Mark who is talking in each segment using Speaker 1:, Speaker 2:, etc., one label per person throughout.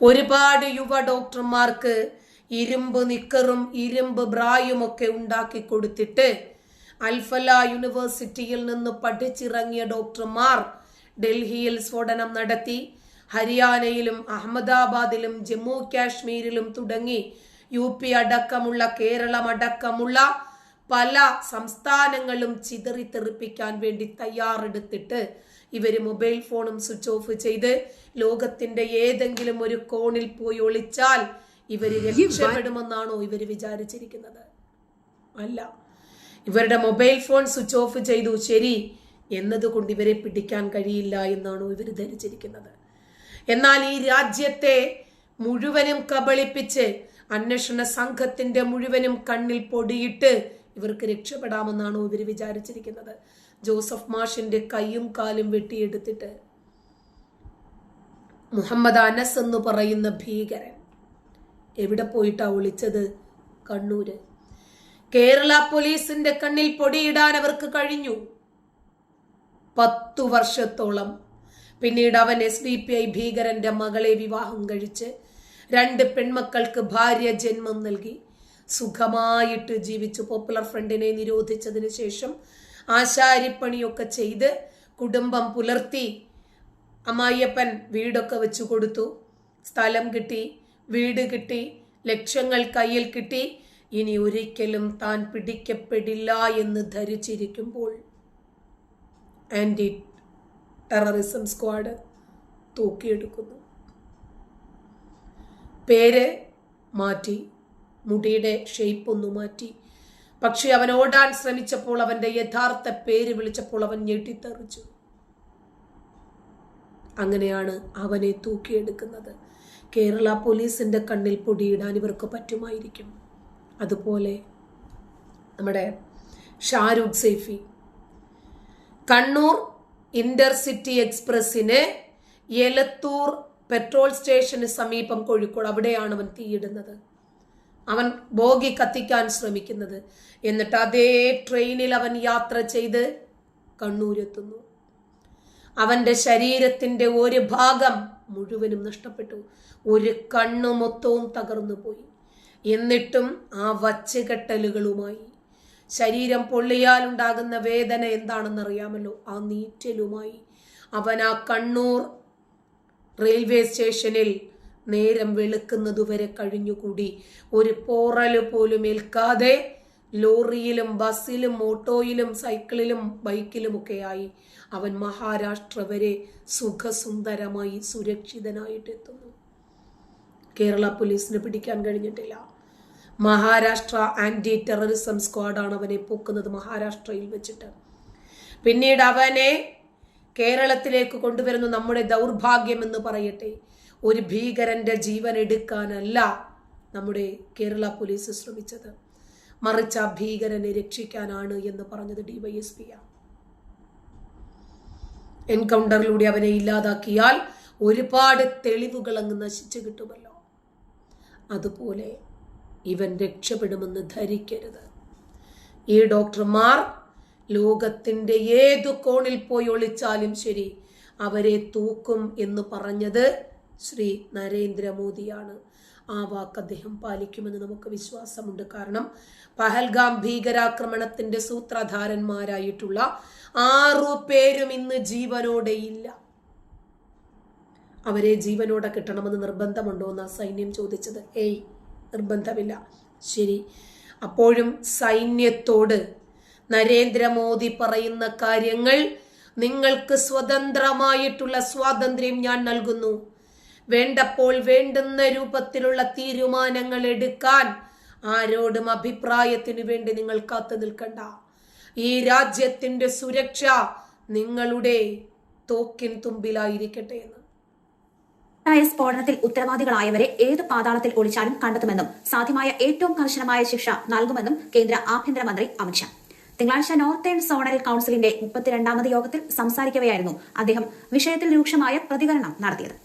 Speaker 1: ഒരുപാട് യുവ ഡോക്ടർമാർക്ക് ഇരുമ്പ് നിക്കറും ഇരുമ്പ് ബ്രായും ഒക്കെ ഉണ്ടാക്കി കൊടുത്തിട്ട് അൽഫല യൂണിവേഴ്സിറ്റിയിൽ നിന്ന് പഠിച്ചിറങ്ങിയ ഡോക്ടർമാർ ഡൽഹിയിൽ സ്ഫോടനം നടത്തി. ഹരിയാനയിലും അഹമ്മദാബാദിലും ജമ്മു കാശ്മീരിലും തുടങ്ങി. യു പി അടക്കമുള്ള കേരളം അടക്കമുള്ള പല സംസ്ഥാനങ്ങളും ചിതറിത്തെറിപ്പിക്കാൻ വേണ്ടി തയ്യാറെടുത്തിട്ട് ഇവർ മൊബൈൽ ഫോണും സ്വിച്ച് ഓഫ് ചെയ്ത് ലോകത്തിന്റെ ഏതെങ്കിലും ഒരു കോണിൽ പോയി ഒളിച്ചാൽ ഇവർ രക്ഷപ്പെടുമെന്നാണോ ഇവർ വിചാരിച്ചിരിക്കുന്നത്? അല്ല. ഇവരുടെ മൊബൈൽ ഫോൺ സ്വിച്ച് ഓഫ് ചെയ്തു ശരി. എന്നതുകൊണ്ട് ഇവരെ പിടിക്കാൻ കഴിയില്ല എന്നാണോ ഇവർ ധരിച്ചിരിക്കുന്നത്? എന്നാൽ ഈ രാജ്യത്തെ മുഴുവനും കബളിപ്പിച്ച് അന്വേഷണ സംഘത്തിന്റെ മുഴുവനും കണ്ണിൽ പൊടിയിട്ട് ഇവർക്ക് രക്ഷപ്പെടാമെന്നാണോ ഇവർ വിചാരിച്ചിരിക്കുന്നത്? ജോസഫ് മാഷിന്റെ കൈയും കാലും വെട്ടിയെടുത്തിട്ട് മുഹമ്മദ് അനസ് എന്ന് പറയുന്ന ഭീകരൻ. എവിടെ പോയിട്ടാ ഒളിച്ചത്? കണ്ണൂര്. കേരള പോലീസിന്റെ കണ്ണിൽ പൊടിയിടാൻ അവർക്ക് കഴിഞ്ഞു. പത്തു വർഷത്തോളം. പിന്നീട് അവൻ എസ് ഡി പി ഐ ഭീകരന്റെ മകളെ വിവാഹം കഴിച്ച് രണ്ട് പെൺമക്കൾക്ക് ഭാര്യ ജന്മം നൽകി. സുഖമായിട്ട് ജീവിച്ചു. പോപ്പുലർ ഫ്രണ്ടിനെ നിരോധിച്ചതിന് ശേഷം ആശാരിപ്പണിയൊക്കെ ചെയ്ത് കുടുംബം പുലർത്തി അമ്മായിയപ്പൻ വീടൊക്കെ വെച്ചു കൊടുത്തു. സ്ഥലം കിട്ടി വീട് കിട്ടി ലക്ഷങ്ങൾ കയ്യിൽ കിട്ടി. ഇനി ഒരിക്കലും താൻ പിടിക്കപ്പെടില്ല എന്ന് ധരിച്ചിരിക്കുമ്പോൾ ആന്റി ടെററിസം സ്ക്വാഡ് തൂക്കിയെടുക്കുന്നു. പേര് മാറ്റി മുടിയുടെ ഷേപ്പ് ഒന്ന് മാറ്റി. പക്ഷെ അവൻ ഓടാൻ ശ്രമിച്ചപ്പോൾ അവന്റെ യഥാർത്ഥ പേര് വിളിച്ചപ്പോൾ അവൻ ഞെട്ടിത്തെറിച്ചു. അങ്ങനെയാണ് അവനെ തൂക്കിയെടുക്കുന്നത്. കേരള പോലീസിന്റെ കണ്ണിൽ പൊടിയിടാൻ ഇവർക്ക് പറ്റുമായിരിക്കും. അതുപോലെ നമ്മുടെ ഷാരൂഖ് സൈഫി കണ്ണൂർ ഇന്റർസിറ്റി എക്സ്പ്രസിന് എലത്തൂർ പെട്രോൾ സ്റ്റേഷന് സമീപം കോഴിക്കോട് അവിടെയാണ് അവൻ തീയിടുന്നത്. അവൻ ബോഗി കത്തിക്കാൻ ശ്രമിക്കുന്നത്. എന്നിട്ട് അതേ ട്രെയിനിൽ അവൻ യാത്ര ചെയ്ത് കണ്ണൂരെത്തുന്നു. അവന്റെ ശരീരത്തിന്റെ ഒരു ഭാഗം മുഴുവനും നഷ്ടപ്പെട്ടു. ഒരു കണ്ണു മൊത്തവും തകർന്നു പോയി. എന്നിട്ടും ആ വച്ചുകെട്ടലുകളുമായി. ശരീരം പൊള്ളിയാൽ ഉണ്ടാകുന്ന വേദന എന്താണെന്നറിയാമല്ലോ? ആ നീറ്റലുമായി. അവൻ ആ കണ്ണൂർ റെയിൽവേ സ്റ്റേഷനിൽ നേരം വെളുക്കുന്നതുവരെ കഴിഞ്ഞുകൂടി. ഒരു പോറൽ പോലും ഏൽക്കാതെ ലോറിയിലും ബസ്സിലും ഓട്ടോയിലും സൈക്കിളിലും ബൈക്കിലുമൊക്കെയായി അവൻ മഹാരാഷ്ട്ര വരെ സുഖസുന്ദരമായി സുരക്ഷിതനായിട്ട് എത്തുന്നു കേരള പോലീസിന് പിടിക്കാൻ കഴിഞ്ഞിട്ടില്ല. മഹാരാഷ്ട്ര ആന്റി ടെററിസം സ്ക്വാഡാണ് അവനെ പൊക്കുന്നത് മഹാരാഷ്ട്രയിൽ വെച്ചിട്ട്. പിന്നീട് അവനെ കേരളത്തിലേക്ക് കൊണ്ടുവരുന്നു നമ്മുടെ ദൗർഭാഗ്യം എന്ന് പറയട്ടെ. ഒരു ഭീകരന്റെ ജീവൻ എടുക്കാനല്ല നമ്മുടെ കേരള പോലീസ് ശ്രമിച്ചത്. മറിച്ച് ഭീകരനെ രക്ഷിക്കാനാണ് എന്ന് പറഞ്ഞത് ഡിവൈഎസ്പിയാണ് എൻകൗണ്ടറിലൂടെ അവനെ ഇല്ലാതാക്കിയാൽ ഒരുപാട് തെളിവുകൾ അങ്ങ് നശിച്ചു കിട്ടുമല്ലോ. അതുപോലെ ഇവൻ രക്ഷപ്പെടുമെന്ന് ധരിക്കരുത്. ഈ ഡോക്ടർമാർ ലോകത്തിന്റെ ഏതു കോണിൽ പോയി ഒളിച്ചാലും ശരി അവരെ തൂക്കും എന്ന് പറഞ്ഞത് ശ്രീ നരേന്ദ്രമോദിയാണ്. ആ വാക്ക് അദ്ദേഹം പാലിക്കുമെന്ന് നമുക്ക് വിശ്വാസമുണ്ട്. കാരണം പഹൽഗാം ഭീകരാക്രമണത്തിന്റെ സൂത്രധാരന്മാരായിട്ടുള്ള ആറു പേരും ഇന്ന് ജീവനോടെ ഇല്ല. അവരെ ജീവനോടെ കിട്ടണമെന്ന് നിർബന്ധമുണ്ടോ എന്നാ സൈന്യം ചോദിച്ചത്. ഏയ് നിർബന്ധമില്ല. ശരി. അപ്പോഴും സൈന്യത്തോട് നരേന്ദ്രമോദി പറയുന്ന കാര്യങ്ങൾ നിങ്ങൾക്ക് സ്വതന്ത്രമായിട്ടുള്ള സ്വാതന്ത്ര്യം ഞാൻ നൽകുന്നു. വേണ്ടപ്പോൾ വേണ്ടുന്ന രൂപത്തിലുള്ള തീരുമാനങ്ങൾ എടുക്കാൻ ആരോടും അഭിപ്രായത്തിനു വേണ്ടി നിങ്ങൾ കാത്തു നിൽക്കണ്ട. ഈ രാജ്യത്തിന്റെ സുരക്ഷ നിങ്ങളുടെ തോക്കിൻ തുമ്പിലായിരിക്കട്ടെ എന്ന്.
Speaker 2: സ്ഫോടനത്തിൽ ഉത്തരവാദികളായവരെ ഏത് പാതാളത്തിൽ ഒളിച്ചാലും കണ്ടെത്തുമെന്നും സാധ്യമായ ഏറ്റവും കർശനമായ ശിക്ഷ നൽകുമെന്നും കേന്ദ്ര ആഭ്യന്തരമന്ത്രി അമിത്ഷാ തിങ്കളാഴ്ച നോർത്തേൺ സോണൽ കൌൺസിലിന്റെ മുപ്പത്തിരണ്ടാമത് യോഗത്തിൽ സംസാരിക്കവെയായിരുന്നു അദ്ദേഹം വിഷയത്തിൽ രൂക്ഷമായ പ്രതികരണം നടത്തിയത്.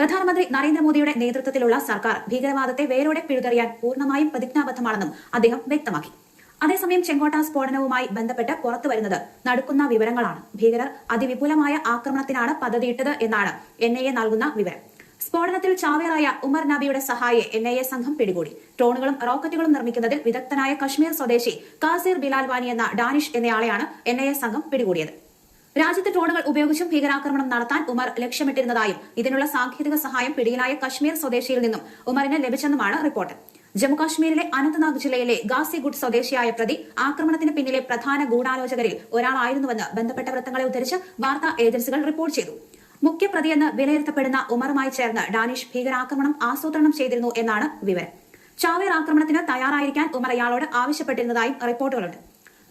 Speaker 2: പ്രധാനമന്ത്രി നരേന്ദ്രമോദിയുടെ നേതൃത്വത്തിലുള്ള സർക്കാർ ഭീകരവാദത്തെ വേരോടെ പിഴുതെറിയാൻ പൂർണമായും പ്രതിജ്ഞാബദ്ധമാണെന്നും അദ്ദേഹം വ്യക്തമാക്കി. അതേസമയം ചെങ്കോട്ട സ്ഫോടനവുമായി ബന്ധപ്പെട്ട് പുറത്തുവരുന്നത് നടക്കുന്ന വിവരങ്ങളാണ്. ഭീകരർ അതിവിപുലമായ ആക്രമണത്തിനാണ് പദ്ധതിയിട്ടത് എന്നാണ് എൻ ഐ എ നൽകുന്ന വിവരം. സ്ഫോടനത്തിൽ ചാവേറായ ഉമർ നബിയുടെ സഹായിയെ എൻ ഐ എ സംഘം പിടികൂടി. ഡ്രോണുകളും റോക്കറ്റുകളും നിർമ്മിക്കുന്നതിൽ വിദഗ്ധനായ കശ്മീർ സ്വദേശി കാസിർ ബിലാൽവാനി എന്ന ഡാനിഷ് എന്നയാളെയാണ് എൻ ഐ എ സംഘം പിടികൂടിയത്. രാജ്യത്ത് ഡ്രോണുകൾ ഉപയോഗിച്ചും ഭീകരാക്രമണം നടത്താൻ ഉമർ ലക്ഷ്യമിട്ടിരുന്നതായും ഇതിനുള്ള സാങ്കേതിക സഹായം പിടിയിലായ കശ്മീർ സ്വദേശിയിൽ നിന്നും ഉമറിന് ലഭിച്ചെന്നുമാണ് റിപ്പോർട്ട്. ജമ്മുകാശ്മീരിലെ അനന്ത്നാഗ് ജില്ലയിലെ ഗാസിഗുഡ് സ്വദേശിയായ പ്രതി ആക്രമണത്തിന് പിന്നിലെ പ്രധാന ഗൂഢാലോചകരിൽ ഒരാളായിരുന്നുവെന്ന് ബന്ധപ്പെട്ട വൃത്തങ്ങളെ ഉദ്ധരിച്ച് വാർത്താ ഏജൻസികൾ റിപ്പോർട്ട് ചെയ്തു. മുഖ്യപ്രതിയെന്ന് വിലയിരുത്തപ്പെടുന്ന ഉമറുമായി ചേർന്ന് ഡാനിഷ് ഭീകരാക്രമണം ആസൂത്രണം ചെയ്തിരുന്നു എന്നാണ് വിവരം. ചാവേർ ആക്രമണത്തിന് തയ്യാറായിരിക്കാൻ ഉമർ ഇയാളോട് ആവശ്യപ്പെട്ടിരുന്നതായും റിപ്പോർട്ടുകളുണ്ട്.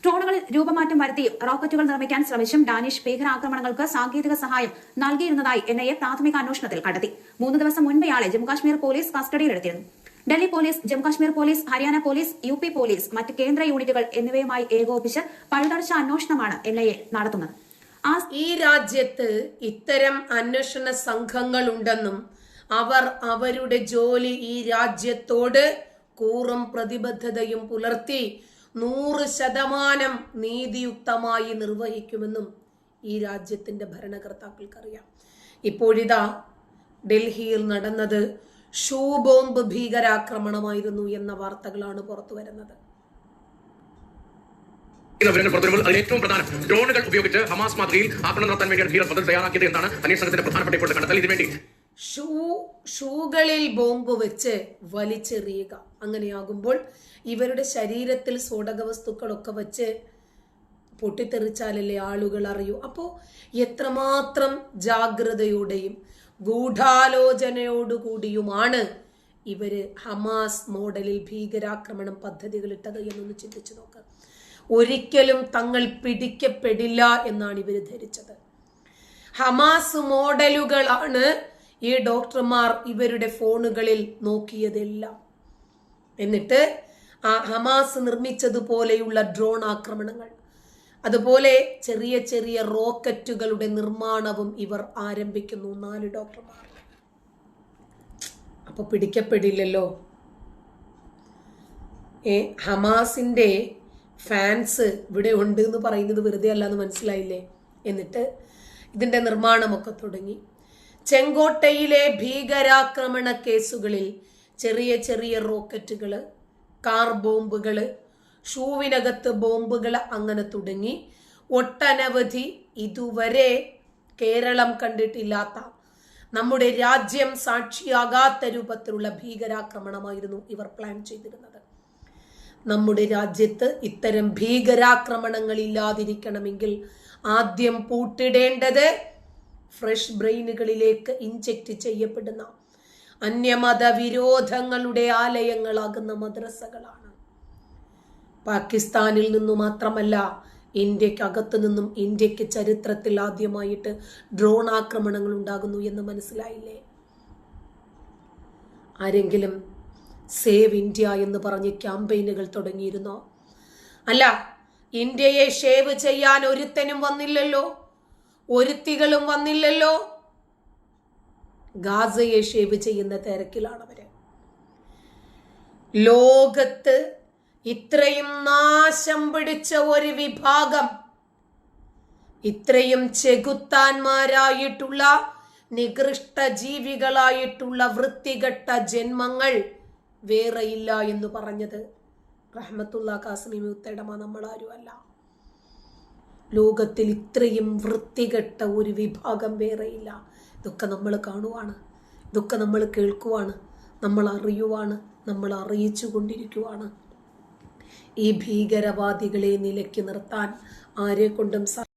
Speaker 2: ഡ്രോണുകളിൽ രൂപമാറ്റം വരുത്തിയും റോക്കറ്റുകൾ നിർമ്മിക്കാൻ ശ്രമിച്ചും ഡാനിഷ് ഭീകരാക്രമണങ്ങൾക്ക് സാങ്കേതിക സഹായം നൽകിയിരുന്നതായി എൻ ഐ എ പ്രാഥമിക അന്വേഷണത്തിൽ കണ്ടെത്തി. മൂന്ന് ദിവസം മുൻപ് ഇയാളെ Jammu Kashmir police കസ്റ്റഡിയിലെടുത്തിരുന്നു. Delhi police Jammu Kashmir police Haryana police U P police മറ്റ് കേന്ദ്ര യൂണിറ്റുകൾ എന്നിവയുമായി ഏകോപിച്ച് പഴുതടച്ച അന്വേഷണമാണ് എൻ ഐ എ നടത്തുന്നത്.
Speaker 1: ഈ രാജ്യത്ത് ഇത്തരം അന്വേഷണ സംഘങ്ങൾ ഉണ്ടെന്നും അവർ അവരുടെ ജോലി ഈ രാജ്യത്തോട് കൂറും പ്രതിബദ്ധതയും പുലർത്തി നൂറ് ശതമാനം നീതിയുക്തമായി നിർവഹിക്കുമെന്നും ഈ രാജ്യത്തിന്റെ ഭരണകർത്താക്കൾക്കറിയാം. ഇപ്പോഴിതാ ഡൽഹിയിൽ നടന്നത് ഷൂ ബോംബ് ഭീകരാക്രമണമായിരുന്നു എന്ന വാർത്തകളാണ് പുറത്തു വരുന്നത്.
Speaker 3: ഏറ്റവും പ്രധാനം ഡ്രോണുകൾ ഉപയോഗിച്ച് ഹമാസ് മാതൃകയിൽ ആക്രമണം നടത്താൻ വേണ്ടിയാണ് ഭീകരർ പദ്ധതി തയ്യാറാക്കിയത് എന്നാണ് അന്വേഷണത്തിന്റെ പ്രധാനപ്പെട്ട കണ്ടെത്തൽ. ഇതിനുവേണ്ടി
Speaker 1: ഷൂ ഷൂകളിൽ ബോംബ് വെച്ച് വലിച്ചെറിയുക. അങ്ങനെയാകുമ്പോൾ ഇവരുടെ ശരീരത്തിൽ സ്ഫോടക വസ്തുക്കളൊക്കെ വെച്ച് പൊട്ടിത്തെറിച്ചാലല്ലേ ആളുകൾ അറിയൂ. അപ്പോൾ എത്രമാത്രം ജാഗ്രതയോടെയും ഗൂഢാലോചനയോടുകൂടിയുമാണ് ഇവർ ഹമാസ് മോഡലിൽ ഭീകരാക്രമണം പദ്ധതികളിട്ടത് എന്നൊന്ന് ചിന്തിച്ചു നോക്കുക ഒരിക്കലും തങ്ങൾ പിടിക്കപ്പെടില്ല എന്നാണ് ഇവർ ധരിച്ചത്. ഹമാസ് മോഡലുകളാണ് ഈ ഡോക്ടർമാർ ഇവരുടെ ഫോണുകളിൽ നോക്കിയതെല്ലാം. എന്നിട്ട് ആ ഹമാസ് നിർമ്മിച്ചതുപോലെയുള്ള ഡ്രോൺ ആക്രമണങ്ങൾ അതുപോലെ ചെറിയ ചെറിയ റോക്കറ്റുകളുടെ നിർമ്മാണവും ഇവർ ആരംഭിക്കുന്നു നാല് ഡോക്ടർമാർ. അപ്പൊ പിടിക്കപ്പെടില്ലല്ലോ. ഏ ഹമാസിന്റെ ഫാൻസ് ഇവിടെ ഉണ്ട് എന്ന് പറയുന്നത് വെറുതെ അല്ല എന്ന് മനസ്സിലായില്ലേ? എന്നിട്ട് ഇതിന്റെ നിർമ്മാണമൊക്കെ തുടങ്ങി. ചെങ്കോട്ടയിലെ ഭീകരാക്രമണ കേസുകളിൽ ചെറിയ ചെറിയ റോക്കറ്റുകൾ കാർ ബോംബുകൾ ഷൂവിനകത്ത് ബോംബുകൾ അങ്ങനെ തുടങ്ങി ഒട്ടനവധി ഇതുവരെ കേരളം കണ്ടിട്ടില്ലാത്ത നമ്മുടെ രാജ്യം സാക്ഷിയാകാത്ത രൂപത്തിലുള്ള ഭീകരാക്രമണമായിരുന്നു ഇവർ പ്ലാൻ ചെയ്തിരുന്നത്. നമ്മുടെ രാജ്യത്ത് ഇത്തരം ഭീകരാക്രമണങ്ങൾ ഇല്ലാതിരിക്കണമെങ്കിൽ ആദ്യം പൂട്ടിടേണ്ടത് ഫ്രഷ് ബ്രെയിനുകളിലേക്ക് ഇഞ്ചക്ട് ചെയ്യപ്പെടുന്ന അന്യമത വിരോധങ്ങളുടെ ആലയങ്ങളാകുന്ന മദ്രസകളാണ്. പാകിസ്ഥാനിൽ നിന്നു മാത്രമല്ല ഇന്ത്യക്കകത്തു നിന്നും ഇന്ത്യയ്ക്ക് ചരിത്രത്തിൽ ആദ്യമായിട്ട് ഡ്രോൺ ആക്രമണങ്ങൾ ഉണ്ടാകുന്നു എന്ന് മനസ്സിലായില്ലേ? ആരെങ്കിലും സേവ് ഇന്ത്യ എന്ന് പറഞ്ഞ് ക്യാമ്പയിനുകൾ തുടങ്ങിയിരുന്നോ? അല്ല ഇന്ത്യയെ ഷേവ് ചെയ്യാൻ ഒരുത്തനും വന്നില്ലല്ലോ. ഒരുത്തികളും വന്നില്ലല്ലോ. ഗാസയെ ഷേവ് ചെയ്യുന്ന തിരക്കിലാണ് അവർ. ലോകത്ത് ഇത്രയും നാശം പിടിച്ച ഒരു വിഭാഗം ഇത്രയും ചെകുത്താന്മാരായിട്ടുള്ള നികൃഷ്ട ജീവികളായിട്ടുള്ള വൃത്തികെട്ട ജന്മങ്ങൾ വേറെയില്ല എന്ന് പറഞ്ഞത് റഹ്മത്തുള്ള കാസ്മി മുത്തടമ നമ്മളാരുമല്ല. ലോകത്തിൽ ഇത്രയും വൃത്തികെട്ട ഒരു വിഭാഗം വേറെയില്ല. ഇതൊക്കെ നമ്മൾ കാണുവാണ്. ഇതൊക്കെ നമ്മൾ കേൾക്കുവാണ്. നമ്മൾ അറിയുവാണ്. നമ്മൾ അറിയിച്ചു കൊണ്ടിരിക്കുവാണ്. ഈ ഭീകരവാദികളെ നിലയ്ക്ക് നിർത്താൻ ആരെ കൊണ്ടും